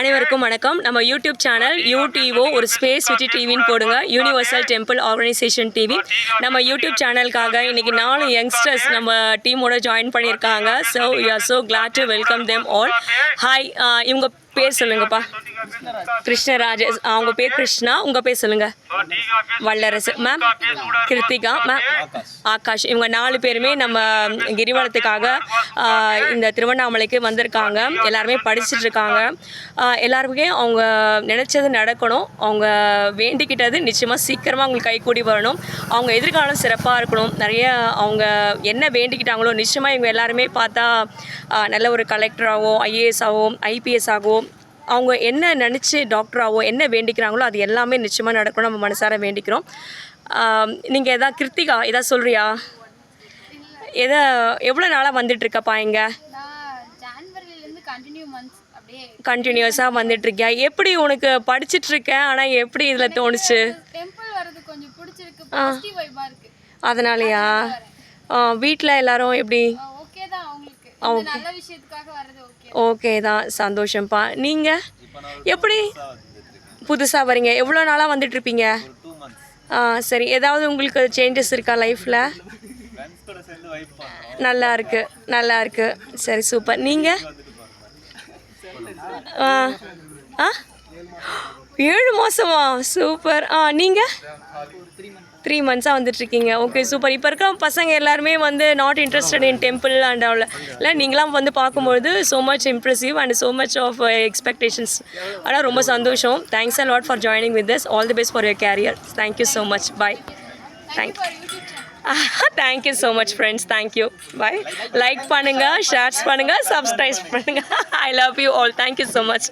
அனைவருக்கும் வணக்கம். நம்ம யூடியூப் சேனல் யூடிஓ ஒரு ஸ்பேஸ் சிட்டி டிவின்னு போடுங்க. யூனிவர்சல் டெம்பிள் ஆர்கனைசேஷன் டிவி நம்ம யூடியூப் சேனலுக்காக இன்னைக்கு நாலு யங்ஸ்டர்ஸ் நம்ம டீமோட ஜாயின் பண்ணியிருக்காங்க. So you are so glad to welcome them all hi இவங்க பேர் சொல்லுங்கப்பா. கிருஷ்ணராஜ் அவங்க பேர் கிருஷ்ணா உங்கள் பேர் சொல்லுங்கள் வல்லரசு மேம் கிருத்திகா மேம் ஆகாஷ் இவங்க நாலு பேருமே நம்ம கிரிவலத்துக்காக இந்த திருவண்ணாமலைக்கு வந்திருக்காங்க. எல்லாருமே படிச்சுட்டு இருக்காங்க. எல்லாருமே அவங்க நினச்சது நடக்கணும். அவங்க வேண்டிக்கிட்டது நிச்சயமாக சீக்கிரமாக அவங்களுக்கு கைகூடி வரணும். அவங்க எதிர்காலம் சிறப்பாக இருக்கணும். நிறைய அவங்க என்ன வேண்டிக்கிட்டாங்களோ நிச்சயமாக இவங்க எல்லாருமே பார்த்தா நல்ல ஒரு கலெக்டராகவோ ஐஏஎஸ் ஆகவோ ஐபிஎஸ் ஆகவோ அவங்க என்ன நினச்சி டாக்டராகவோ என்ன வேண்டிக்கிறாங்களோ அது எல்லாமே நிச்சயமாக நடக்கணும். நம்ம மனசார வேண்டிக்கிறோம். நீங்கள் எதா கிருத்திகா எதா சொல்கிறியா எதை எவ்வளோ நாளாக வந்துட்டுருக்கப்பா இங்கே? கண்டினியூஸாக வந்துட்டுருக்கியா? எப்படி உனக்கு படிச்சிட்டு இருக்கேன் ஆனால் எப்படி இதில் தோணுச்சு? அதனாலயா? வீட்டில் எல்லாரும் எப்படி ஓகே தான் அவங்களுக்கு இந்த நல்ல விஷயத்துக்காக வர்றது ஓகே ஓகே தான். சந்தோஷம்ப்பா. நீங்கள் எப்படி புதுசாக வரீங்க எவ்வளோ நாளாக வந்துட்டுருப்பீங்க? ஆ சரி. ஏதாவது உங்களுக்கு சேஞ்சஸ் இருக்கா லைஃப்பில் நல்லா இருக்கு நல்லா இருக்கு. சரி சூப்பர் நீங்கள் ஆ ஆ? ஏழு மாதமா சூப்பர். ஆ நீங்கள் த்ரீ மந்த்ஸாக வந்துட்டுருக்கீங்க. Okay super. இப்போ இருக்க பசங்க எல்லாருமே வந்து not interested in temple and அவ்வளோ இல்லை நீங்களாம் வந்து பார்க்கும்பொழுது so much impressive and so much of expectations ஆனால் ரொம்ப சந்தோஷம். Thanks a lot for joining with this all the best for your career thank you so much bye thank thank you so much friends thank you bye like பண்ணுங்கள் shares பண்ணுங்கள் subscribe பண்ணுங்கள் I love you all thank you so much